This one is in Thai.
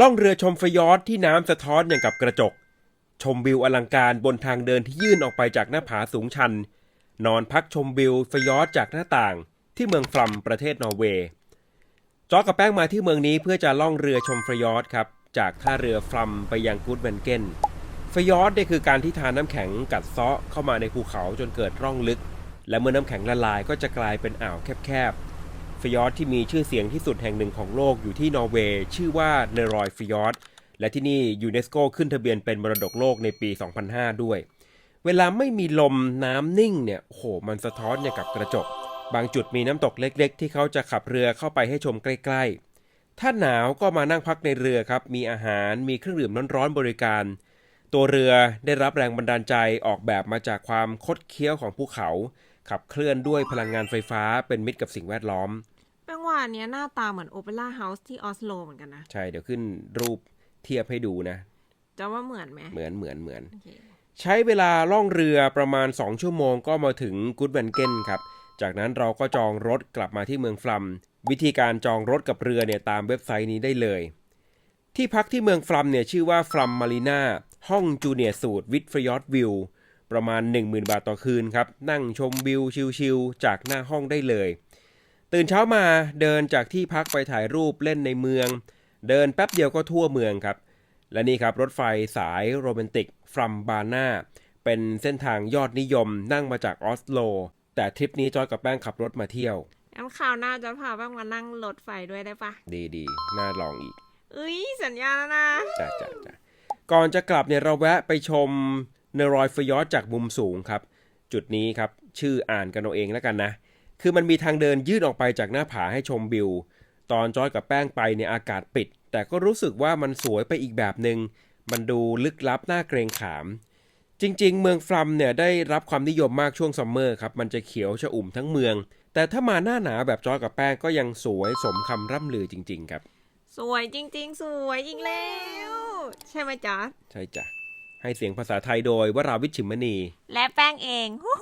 ล่องเรือชมฟยอร์ดที่น้ำสะท้อนอย่างกับกระจก ชมวิวอลังการบนทางเดินที่ยื่นออกไปจากหน้าผาสูงชัน นอนพักชมวิวฟยอร์ดจากหน้าต่าง ที่เมืองฟลัมประเทศนอร์เวย์จอร์จกับแป้งมาที่เมืองนี้เพื่อจะล่องเรือชมฟยอร์ดครับจากท่าเรือฟลัมไปยังกูดเวนเกนฟยอร์ดเนี่ยคือการที่ทานน้ำแข็งกัดเซาะเข้ามาในภูเขาจนเกิดร่องลึก และเมื่อน้ำแข็งละลายก็จะกลายเป็นอ่าวแคบๆ ฟยอร์ดที่มีชื่อเสียงที่สุดแห่งหนึ่งของโลกอยู่ที่นอร์เวย์ชื่อว่าเนรอยฟยอร์ดและที่นี่ยูเนสโกขึ้นทะเบียนเป็นมรดกโลกในปี 2005 ด้วย เวลาไม่มีลมน้ำนิ่งเนี่ยโหมันสะท้อนอย่างกับกระจก บางจุดมีน้ำตกเล็กๆ ที่เขาจะขับเรือเข้าไปให้ชมใกล้ๆ ถ้าหนาวก็มานั่งพักในเรือครับ มีอาหารมีเครื่องดื่มร้อนๆบริการ ตัวเรือได้รับแรงบันดาลใจออกแบบมาจากความคดเคี้ยวของภูเขา ขับเคลื่อนด้วยพลังงานไฟฟ้าเป็นมิตรกับสิ่งแวดล้อมแป้งว่าอันเนี้ยหน้าตาเหมือนโอเปร่าเฮาส์ที่ออสโลเหมือนกันนะ ใช่เดี๋ยวขึ้นรูปเทียบให้ดูนะ จะว่าเหมือนไหมเหมือนเหมือนเหมือนโอเคใช้เวลาล่องเรือประมาณ 2 ชั่วโมงก็มาถึงกูดแวนเกนครับ จากนั้นเราก็จองรถกลับมาที่เมืองฟลัม วิธีการจองรถกับเรือเนี่ยตามเว็บไซต์นี้ได้เลย ที่พักที่เมืองฟลัมเนี่ยชื่อว่าฟลัมมารีนาห้องจูเนียร์สูตรวิดฟยอร์ดวิว ประมาณ 10,000 บาทต่อคืนครับ นั่งชมวิวชิลๆ จากหน้าห้องได้เลย ตื่นเช้ามาเดินจากที่พักไปถ่ายรูปเล่นในเมือง เดินแป๊บเดียวก็ทั่วเมืองครับ และนี่ครับรถไฟสายโรแมนติกฟรัมบาน่าเป็นเส้นทางยอดนิยมนั่งมาจากออสโล แต่ทริปนี้จอยกับแป้งขับรถมาเที่ยวงั้นคราวหน้าจะพาแป้งมานั่งรถไฟด้วยได้ปะดีดีๆน่าลองอีกเอ้ยสัญญาแล้วนะจ้าจ้าจ้าก่อนจะกลับเนี่ยเราแวะไปชม เนรอยฟยอร์ดจากมุมสูงครับ จุดนี้ครับชื่ออ่านกันเอาเองแล้วกันนะ คือมันมีทางเดินยื่นออกไปจากหน้าผาให้ชมวิว ตอนจอยกับแป้งไปเนี่ยอากาศปิด แต่ก็รู้สึกว่ามันสวยไปอีกแบบหนึง่งมันดูลึกลับน่าเกรงขาม จริง ๆ เมืองฟลัมเนี่ยได้รับความนิยมมากช่วงซัมเมอร์ครับ มันจะเขียวชอุ่มทั้งเมือง แต่ถ้ามาหน้าหนาวแบบจอยกับแป้งก็ยังสวยสมคำร่ำลือจริง ๆ ครับ สวยจริง ๆ สวยอีกแล้ว ใช่ไหมจ๊ะ ใช่จ้ะ ให้เสียงภาษาไทยโดยวราวิชิมณี และแป้งเองฮู้